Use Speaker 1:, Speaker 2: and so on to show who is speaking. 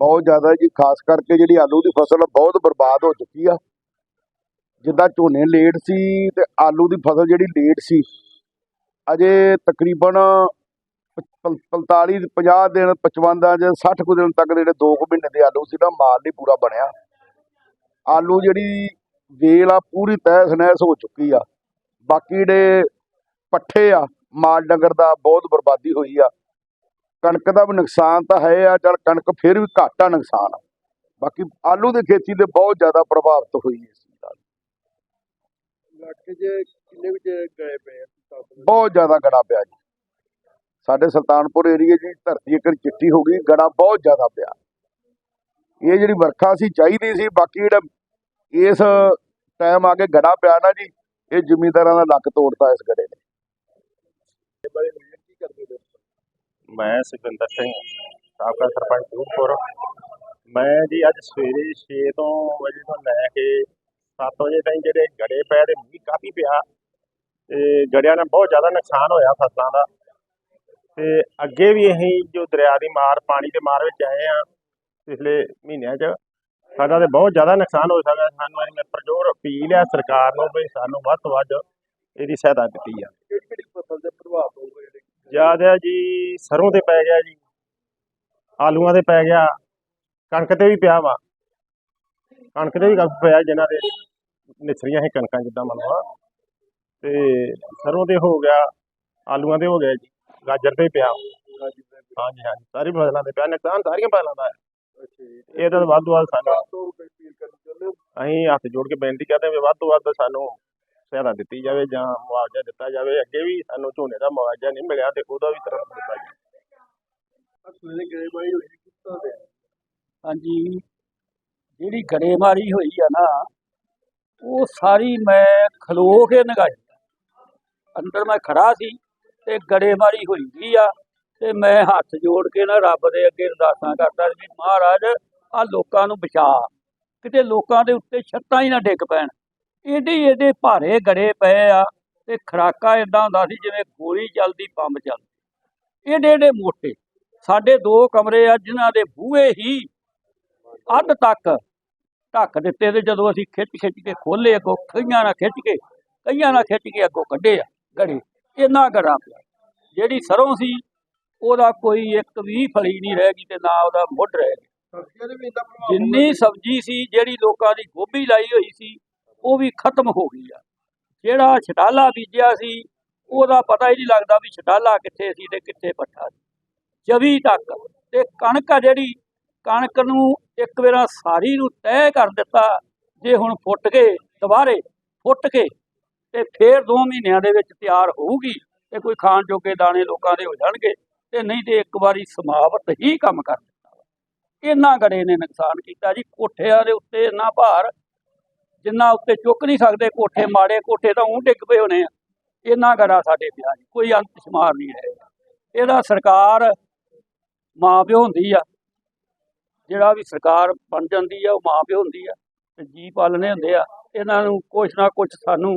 Speaker 1: ਬਹੁਤ ਜ਼ਿਆਦਾ ਜੀ, ਖਾਸ ਕਰਕੇ ਜਿਹੜੀ ਆਲੂ ਦੀ ਫਸਲ ਬਹੁਤ ਬਰਬਾਦ ਹੋ ਚੁੱਕੀ ਆ। ਜਿੱਦਾਂ ਝੋਨੇ ਲੇਟ ਸੀ ਤੇ ਆਲੂ ਦੀ ਫਸਲ ਜਿਹੜੀ ਲੇਟ ਸੀ, ਅਜੇ ਤਕਰੀਬਨ 45 50 ਦਿਨ 55 ਜਾਂ 60 ਕੁ ਦਿਨ ਤੱਕ ਜਿਹੜੇ 2 ਕੁ ਮਹੀਨੇ ਦੇ ਆਲੂ ਸੀ ਨਾ, ਮਾਲ ਨਹੀਂ ਪੂਰਾ ਬਣਿਆ। ਆਲੂ ਜਿਹੜੀ ਵੇਲ ਆ, ਪੂਰੀ ਤਹਿਸ ਨਹਿਸ ਹੋ ਚੁੱਕੀ ਆ। ਬਾਕੀ ਜਿਹੜੇ ਪੱਠੇ ਆ, ਮਾਲ ਡੰਗਰ ਦਾ ਬਹੁਤ ਬਰਬਾਦੀ ਹੋਈ ਆ। ਕਣਕ ਦਾ ਵੀ ਨੁਕਸਾਨ ਤਾਂ ਹੈ ਆ ਚਲ ਕਣਕ ਫਿਰ ਵੀ ਘੱਟ ਆ। ਨੁਕਸਾਨ ਬਾਕੀ ਆਲੂ ਦੀ ਖੇਤੀ ਤੇ ਬਹੁਤ ਜ਼ਿਆਦਾ ਪ੍ਰਭਾਵਿਤ ਹੋਈ ਇਸ ਚੀਜ਼ ਨਾਲ।
Speaker 2: ਇਲਾਕੇ 'ਚ ਕਿੰਨੇ ਵਿੱਚ ਗਏ ਪਏ ਆ? ਸੱਤ
Speaker 1: ਬਹੁਤ ਜ਼ਿਆਦਾ ਗੜਾ ਪਿਆ ਜੀ। ਸਾਡੇ ਸੁਲਤਾਨਪੁਰ ਏਰੀਏ ਦੀ ਧਰਤੀ ਇੱਕ ਚਿੱਟੀ ਹੋ ਗਈ ਗੜਾ ਬਹੁਤ ਜ਼ਿਆਦਾ ਪਿਆ। ਇਹ ਜਿਹੜੀ ਵਰਖਾ ਸੀ ਚਾਹੀਦੀ ਸੀ ਬਾਕੀ ਜਿਹੜਾ ਇਸ ਟਾਈਮ ਆ ਕੇ ਗੜਾ ਪਿਆ ਨਾ ਜੀ ਇਹ ਜ਼ਿਮੀਂਦਾਰਾਂ ਦਾ ਲੱਕ ਤੋੜਤਾ ਇਸ ਗੜੇ ਨੇ
Speaker 2: ਦੇ ਬਾਰੇ ਕੀ ਕਰਦੇ ਹੋ
Speaker 3: ਮੈਂ ਸੁਖਵਿੰਦਰ ਸਿੰਘ ਸਾਬਕਾ ਸਰਪੰਚ ਦੂਰਪੁਰ ਮੈਂ ਜੀ ਅੱਜ ਸਵੇਰੇ 6 ਤੋਂ ਵਜੇ ਤੋਂ ਲੈ ਕੇ 7 ਵਜੇ ਤਾਈਂ ਜਿਹੜੇ ਗੜੇ ਪਏ ਤੇ ਮੀਂਹ ਕਾਫੀ ਪਿਆ ਤੇ ਗੜਿਆਂ ਨਾਲ ਬਹੁਤ ਜ਼ਿਆਦਾ ਨੁਕਸਾਨ ਹੋਇਆ ਫਸਲਾਂ ਦਾ। ਤੇ ਅੱਗੇ ਵੀ ਅਸੀਂ ਜੋ ਦਰਿਆ ਦੀ ਮਾਰ, ਪਾਣੀ ਦੇ ਮਾਰ ਵਿੱਚ ਆਏ ਆ ਪਿਛਲੇ ਮਹੀਨਿਆਂ 'ਚ, ਸਾਡਾ ਤੇ ਬਹੁਤ ਜ਼ਿਆਦਾ ਨੁਕਸਾਨ ਹੋ ਸਕਦਾ। ਸਾਨੂੰ ਅਸੀਂ ਪ੍ਰਜੋਰ ਅਪੀਲ ਹੈ ਸਰਕਾਰ ਨੂੰ ਵੀ ਸਾਨੂੰ ਵੱਧ ਤੋਂ ਵੱਧ ਇਹਦੀ ਸਹਾਇਤਾ ਦਿੱਤੀ ਆ
Speaker 2: ਕਿਹੜੀ ਕਿਹੜੀ ਫਸਲ ਦੇ ਪ੍ਰਭਾਵ ਪਊਗਾ ਜਿਹੜੇ
Speaker 3: ਜ਼ਿਆਦਾ ਜੀ ਸਰੋਂ ਤੇ ਪੈ ਗਿਆ ਜੀ। ਆਲੂਆਂ ਤੇ ਪੈ ਗਿਆ। ਕਣਕ ਤੇ ਵੀ ਪਿਆ ਵਾ। ਕਣਕ ਤੇ ਵੀ ਕਾਫੀ ਪਿਆ ਜਿਨ੍ਹਾਂ ਦੇ ਨਿਸਰੀਆਂ ਸੀ ਕਣਕਾਂ ਜਿੱਦਾਂ ਮੰਨ ਲਓ। ਤੇ ਸਰੋਂ ਤੇ ਹੋ ਗਿਆ ਆਲੂਆਂ ਤੇ ਹੋ ਗਿਆ ਜੀ। ਗਾਜਰ ਤੇ ਪਿਆ। ਹਾਂਜੀ ਹਾਂਜੀ। ਸਾਰੀ ਫਸਲਾਂ ਤੇ ਪਿਆ। ਨੁਕਸਾਨ ਸਾਰੀਆਂ ਫਸਲਾਂ ਦਾ ਹੈ। ਇਹ ਤਾਂ ਵੱਧ ਤੋਂ ਵੱਧ ਸਾਨੂੰ
Speaker 2: ਹੋ?
Speaker 3: ਅਸੀਂ ਹੱਥ ਜੋੜ ਕੇ ਬੇਨਤੀ ਕਰਦੇ ਹਾਂ ਵੀ ਵੱਧ ਤੋਂ ਵੱਧ ਸਾਨੂੰ ਸਹਾਇਤਾ ਦਿੱਤੀ ਜਾਵੇ ਜਾਂ ਮੁਆਵਜ਼ਾ ਦਿੱਤਾ ਜਾਵੇ ਅੱਗੇ ਵੀ ਸਾਨੂੰ ਝੋਨੇ ਦਾ ਮੁਆਵਜ਼ਾ ਨਹੀਂ ਮਿਲਿਆ ਤੇ ਉਹਦਾ ਵੀ ਤੁਰੰਤ ਦਿੱਤਾ ਜਾਵੇ।
Speaker 2: ਤਰ੍ਹਾਂ
Speaker 4: ਹਾਂਜੀ ਜਿਹੜੀ ਗੜੇਮਾਰੀ ਹੋਈ ਆ ਨਾ ਉਹ ਸਾਰੀ ਮੈਂ ਖਲੋ ਕੇ ਨਗਾਈ। ਅੰਦਰ ਮੈਂ ਖੜਾ ਸੀ ਤੇ ਗੜੇਮਾਰੀ ਹੋਈ ਵੀ ਆ ਤੇ ਮੈਂ ਹੱਥ ਜੋੜ ਕੇ ਨਾ ਰੱਬ ਦੇ ਅੱਗੇ ਅਰਦਾਸਾਂ ਕਰਦਾ ਵੀ ਮਹਾਰਾਜ ਆ ਲੋਕਾਂ ਨੂੰ ਬਚਾ। ਕਿਤੇ ਲੋਕਾਂ ਦੇ ਉੱਤੇ ਛੱਤਾਂ ਹੀ ਨਾ ਡਿੱਗ ਪੈਣ। ਏਡੇ ਏਡੇ ਭਾਰੇ ਗੜੇ ਪਏ ਆ ਤੇ ਖਰਾਕਾ ਇਦਾਂ ਹੁੰਦਾ ਸੀ ਜਿਵੇਂ ਗੋਲੀ ਚੱਲਦੀ ਪੰਬ ਚੱਲਦੀ। ਏਡੇ ਏਡੇ ਮੋਟੇ। ਸਾਡੇ ਦੋ ਕਮਰੇ ਆ ਜਿਨ੍ਹਾਂ ਦੇ ਬੂਹੇ ਹੀ ਅੱਧ ਤੱਕ ਢੱਕ ਦਿੱਤੇ ਤੇ ਜਦੋਂ ਅਸੀਂ ਖਿੱਚ ਖਿੱਚ ਕੇ ਖੋਲੇ ਅੱਗੋਂ ਕਈਆਂ ਨਾਲ ਖਿੱਚ ਕੇ ਕਈਆਂ ਨਾਲ ਖਿੱਚ ਕੇ ਅੱਗੋਂ ਕੱਢੇ ਆ ਗੜੇ। ਇੰਨਾ ਗੜਾ ਪਿਆ। ਜਿਹੜੀ ਸਰੋਂ ਸੀ ਉਹਦਾ ਕੋਈ ਇੱਕ ਵੀ ਫਲੀ ਨਹੀਂ ਰਹਿ ਗਈ ਤੇ ਨਾ ਉਹਦਾ ਮੁੱਢ ਰਹਿ ਗਿਆ। ਜਿੰਨੀ ਸਬਜ਼ੀ ਸੀ ਜਿਹੜੀ ਲੋਕਾਂ ਦੀ ਗੋਭੀ ਲਾਈ ਹੋਈ ਸੀ ਉਹ ਵੀ ਖਤਮ ਹੋ ਗਈ ਆ ਜਿਹੜਾ ਛਟਾਲਾ ਬੀਜਿਆ ਸੀ, ਉਹਦਾ ਪਤਾ ਹੀ ਨਹੀਂ ਲੱਗਦਾ ਵੀ ਛਟਾਲਾ ਕਿੱਥੇ ਸੀ ਤੇ ਕਿੱਥੇ ਪੱਠਾ ਸੀ 24 ਤੱਕ ਤੇ ਕਣਕ ਆ ਜਿਹੜੀ, ਕਣਕ ਨੂੰ ਇੱਕ ਵਾਰਾ ਸਾਰੀ ਨੂੰ ਤੈਅ ਕਰ ਦਿੱਤਾ ਜੇ ਹੁਣ ਫੁੱਟ ਕੇ, ਦੁਬਾਰੇ ਫੁੱਟ ਕੇ ਤੇ ਫੇਰ 2 ਮਹੀਨਿਆਂ ਦੇ ਵਿੱਚ ਤਿਆਰ ਹੋਊਗੀ ਤੇ ਕੋਈ ਖਾਣ ਜੋਗੇ ਦਾਣੇ ਲੋਕਾਂ ਦੇ ਹੋ ਜਾਣਗੇ ਤੇ ਨਹੀਂ ਤੇ ਇੱਕ ਵਾਰੀ ਸਮਾਪਤ ਹੀ ਕੰਮ ਕਰ ਦਿੱਤਾ ਵਾ। ਇੰਨਾ ਗੜੇ ਨੇ ਨੁਕਸਾਨ ਕੀਤਾ ਜੀ, ਕੋਠਿਆਂ ਦੇ ਉੱਤੇ ਇੰਨਾ ਭਾਰ ਜਿੰਨਾ ਉੱਤੇ ਚੁੱਕ ਨਹੀਂ ਸਕਦੇ, ਕੋਠੇ ਮਾੜੇ, ਕੋਠੇ ਤਾਂ ਉਹ ਡਿੱਗ ਪਏ ਹੋਣੇ ਆ। ਇਹਨਾਂ ਗੜਾ ਸਾਡੇ ਪਿਆ ਜੀ, ਕੋਈ ਅੰਤ ਸ਼ਮਾਰ ਨਹੀਂ ਹੈ ਇਹਦਾ ਸਰਕਾਰ ਮਾਂ ਪਿਓ ਹੁੰਦੀ ਆ, ਜਿਹੜਾ ਵੀ ਸਰਕਾਰ ਬਣ ਜਾਂਦੀ ਆ, ਉਹ ਮਾਂ ਪਿਓ ਹੁੰਦੀ ਆ ਤੇ ਜੀ ਪਾਲਣੇ ਹੁੰਦੇ ਆ। ਇਹਨਾਂ ਨੂੰ ਕੁਛ ਨਾ ਕੁਛ ਸਾਨੂੰ